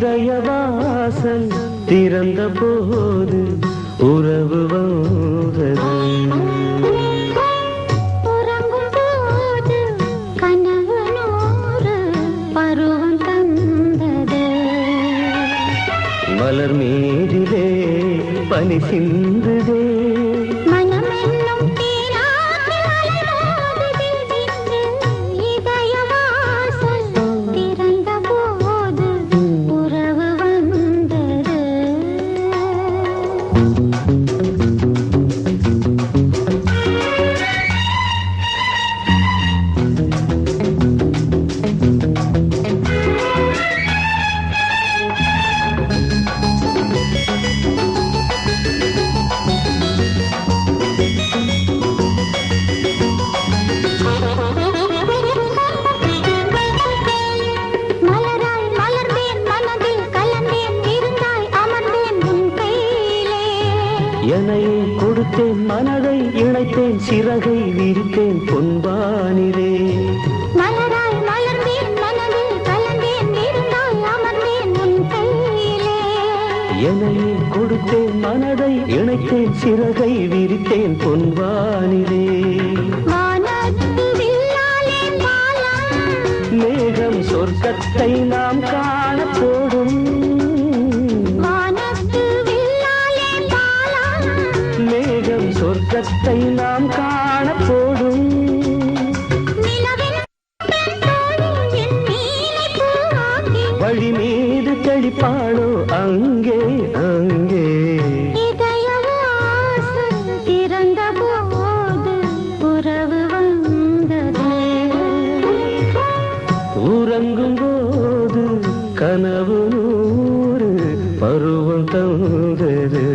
இதயவாசல் திறந்த போது உறவு வந்தது. மலர் மீதிலே பனி சிந்துதே. கொடுத்தேன் மனதை இணைத்தேன் சிறகை விரித்தேன் பொன்பானிலே. மலராய் மலர்ந்தேன் மனதில் கலந்தேன் இருந்தாய் அமர்ந்தேன் உன் கையிலே. எனையை கொடுத்தேன் மனதை இணைத்தேன் சிறகை விரித்தேன் பொன்வானிலே மேகம் சொர்க்கத்தை நாம் மேகம் சொர்க்கத்தை நாம் காணப்போடும். வழி மீது தெளிப்பாளோ அங்கே அங்கே. உறங்கும் போது கனவு நூறு பருவம் தந்தது.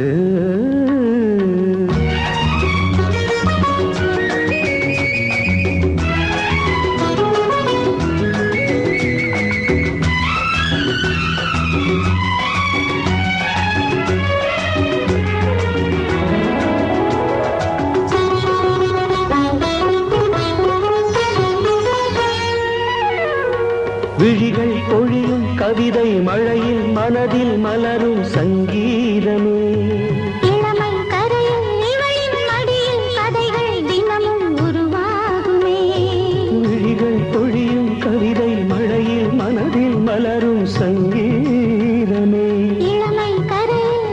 விழிகள் பொழியும் கவிதை மழையில் மனதில் மலரும் சங்கீதமே. இளமை கரையில் இவளின் மடியில் கதைகள் தினமும் உருவாகுமே. விழிகள் பொழியும் கவிதை மழையில் மனதில் மலரும் சங்கீதமே. இளமை கரையில்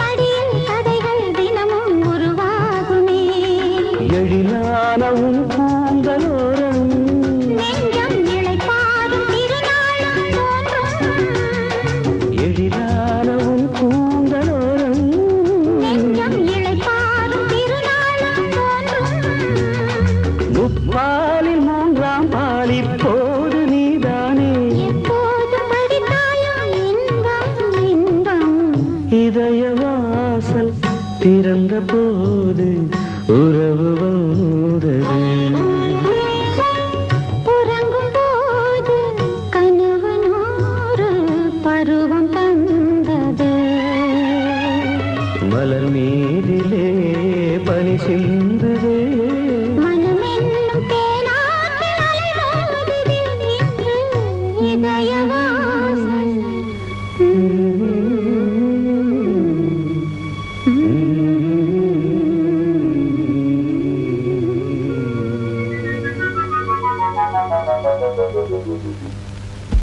மடியில் கதைகள் தினமும் உருவாகுமே. எழிலான இதயவாசல் திறந்த போது உறவு வந்தது. பருவம் தந்தது. மலர் மீதிலே பனி சிந்துதே.